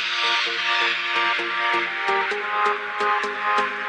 Thank you.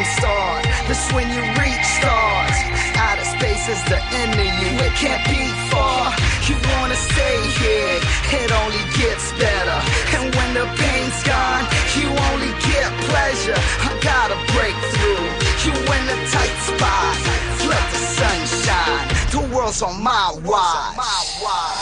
dream start. That's when you reach stars. Outer space is the end of you. It can't be far. You wanna stay here. It only gets better. And when the pain's gone, you only get pleasure. I gotta break through. You in a tight spot. Let the sun shine. The world's on my watch.